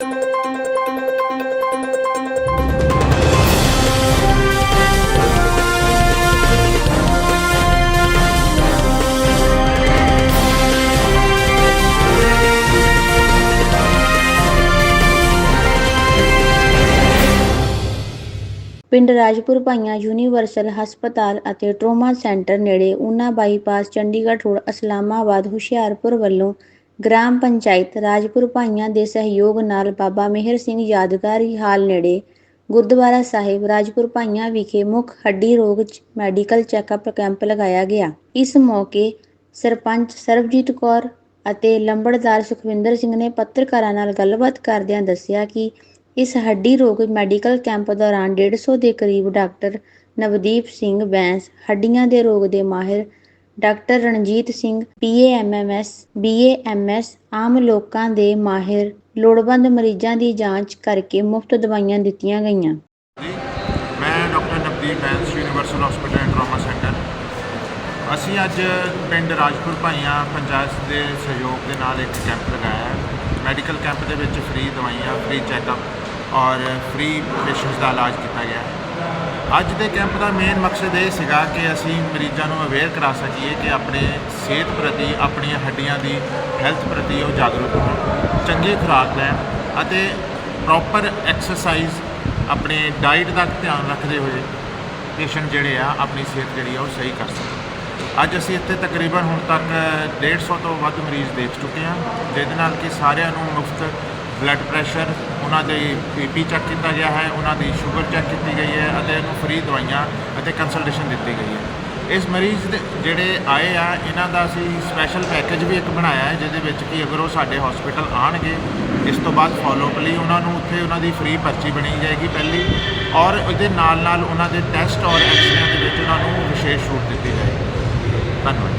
ਪਿੰਡ ਰਾਜਪੁਰ ਭਾਈਆਂ ਯੂਨੀਵਰਸਲ ਹਸਪਤਾਲ ਅਤੇ ਟਰੋਮਾ ਸੈਂਟਰ ਨੇੜੇ ਊਨਾ ਬਾਈਪਾਸ ਚੰਡੀਗੜ੍ਹ ਰੋਡ ਇਸਲਾਮਾਬਾਦ ਹੁਸ਼ਿਆਰਪੁਰ ਵੱਲੋਂ ਗ੍ਰਾਮ ਪੰਚਾਇਤ ਰਾਜਪੁਰ ਭਾਈਆਂ ਦੇ ਸਹਿਯੋਗ ਨਾਲ ਬਾਬਾ ਮਿਹਰ ਸਿੰਘ ਯਾਦਗਾਰੀ ਹਾਲ ਨੇੜੇ ਗੁਰਦੁਆਰਾ ਸਾਹਿਬ ਰਾਜਪੁਰ ਭਾਈਆਂ ਵਿਖੇ ਮੁੱਖ ਹੱਡੀ ਰੋਗ ਮੈਡੀਕਲ ਚੈੱਕਅਪ ਕੈਂਪ ਲਗਾਇਆ ਗਿਆ। ਇਸ ਮੌਕੇ ਸਰਪੰਚ ਸਰਬਜੀਤ ਕੌਰ ਅਤੇ ਲੰਬੜਦਾਰ ਸੁਖਵਿੰਦਰ ਸਿੰਘ ਨੇ ਪੱਤਰਕਾਰਾਂ ਨਾਲ ਗੱਲਬਾਤ ਕਰਦਿਆਂ ਦੱਸਿਆ ਕਿ ਇਸ ਹੱਡੀ ਰੋਗ ਮੈਡੀਕਲ ਕੈਂਪ ਦੌਰਾਨ 150 ਦੇ ਕਰੀਬ ਡਾਕਟਰ ਨਵਦੀਪ ਸਿੰਘ ਬੈਂਸ ਹੱਡੀਆਂ ਦੇ ਰੋਗ ਦੇ ਮਾਹਿਰ doctor Ranjit Singh PAMMS BAMS ਆਮ ਲੋਕਾਂ ਦੇ ਮਾਹਿਰ, ਲੋੜਵੰਦ ਮਰੀਜ਼ਾਂ ਦੀ ਜਾਂਚ ਕਰਕੇ ਮੁਫਤ ਦਵਾਈਆਂ ਦਿੱਤੀਆਂ ਗਈਆਂ। ਮੈਂ doctor Navdeep Bains universal hospital and trauma centre ਅਸੀਂ ਅੱਜ ਪਿੰਡ ਰਾਜਪੁਰ ਭਾਈਆਂ ਪੰਚਾਇਤ ਦੇ ਸਹਿਯੋਗ ਦੇ ਨਾਲ ਇੱਕ ਕੈਂਪ ਲਗਾਇਆ ਮੈਡੀਕਲ ਕੈਂਪ ਦੇ ਵਿੱਚ ਫ੍ਰੀ ਦਵਾਈਆਂ, ਫ੍ਰੀ ਚੈੱਕਅਪ ਔਰ ਫ੍ਰੀ ਪੇਸ਼ੈਂਟਸ ਦਾ ਇਲਾਜ ਕੀਤਾ ਗਿਆ ਅੱਜ ਦੇ ਕੈਂਪ ਦਾ ਮੇਨ ਮਕਸਦ ਇਹ ਸੀਗਾ ਕਿ ਅਸੀਂ ਮਰੀਜ਼ਾਂ ਨੂੰ ਅਵੇਅਰ ਕਰਾ ਸਕੀਏ ਕਿ ਆਪਣੇ ਸਿਹਤ ਪ੍ਰਤੀ, ਆਪਣੀਆਂ ਹੱਡੀਆਂ ਦੀ ਹੈਲਥ ਪ੍ਰਤੀ ਉਹ ਜਾਗਰੂਕ ਹੋਣ। ਚੰਗੀ ਖੁਰਾਕ ਲੈਣ ਅਤੇ ਪ੍ਰੋਪਰ ਐਕਸਰਸਾਈਜ਼ ਆਪਣੇ ਡਾਈਟ ਦਾ ਧਿਆਨ ਰੱਖਦੇ ਹੋਏ ਪੇਸ਼ੈਂਟ ਜਿਹੜੇ ਆ, ਆਪਣੀ ਸਿਹਤ ਜਿਹੜੀ ਆ ਉਹ ਸਹੀ ਕਰ ਸਕਣ। ਅੱਜ ਅਸੀਂ ਇੱਥੇ ਤਕਰੀਬਨ ਹੁਣ ਤੱਕ 150 ਤੋਂ ਵੱਧ ਮਰੀਜ਼ ਦੇਖ ਚੁੱਕੇ ਹਾਂ, ਜਿਹਦੇ ਨਾਲ ਕਿ ਸਾਰਿਆਂ ਨੂੰ ਮੁਫਤ ਬਲੱਡ ਪ੍ਰੈਸ਼ਰ ਉਹਨਾਂ ਦੇ ਬੀਪੀ ਚੈੱਕ ਕੀਤਾ ਗਿਆ ਹੈ, ਉਹਨਾਂ ਦੀ ਸ਼ੂਗਰ ਚੈੱਕ ਕੀਤੀ ਗਈ ਹੈ ਅਤੇ ਇਹਨੂੰ ਫ੍ਰੀ ਦਵਾਈਆਂ ਅਤੇ ਕੰਸਲਟੇਸ਼ਨ ਦਿੱਤੀ ਗਈ ਹੈ। ਇਸ ਮਰੀਜ਼ ਦੇ ਜਿਹੜੇ ਆਏ ਆ, ਇਹਨਾਂ ਦਾ ਅਸੀਂ ਸਪੈਸ਼ਲ ਪੈਕੇਜ ਵੀ ਇੱਕ ਬਣਾਇਆ ਹੈ, ਜਿਹਦੇ ਵਿੱਚ ਕਿ ਅਗਰ ਉਹ ਸਾਡੇ ਹਸਪੀਟਲ ਆਣਗੇ ਇਸ ਤੋਂ ਬਾਅਦ ਫਾਲੋਅਪ ਲਈ ਉਹਨਾਂ ਨੂੰ ਉੱਥੇ ਉਹਨਾਂ ਦੀ ਫ੍ਰੀ ਪਰਚੀ ਬਣੀ ਜਾਏਗੀ ਪਹਿਲੀ ਔਰ ਉਹਦੇ ਨਾਲ ਨਾਲ ਉਹਨਾਂ ਦੇ ਟੈਸਟ ਔਰ ਐਕਸਰੇ ਦੇ ਵਿੱਚ ਉਹਨਾਂ ਨੂੰ ਵਿਸ਼ੇਸ਼ ਛੂਟ ਦਿੱਤੀ ਜਾਏਗੀ। ਧੰਨਵਾਦ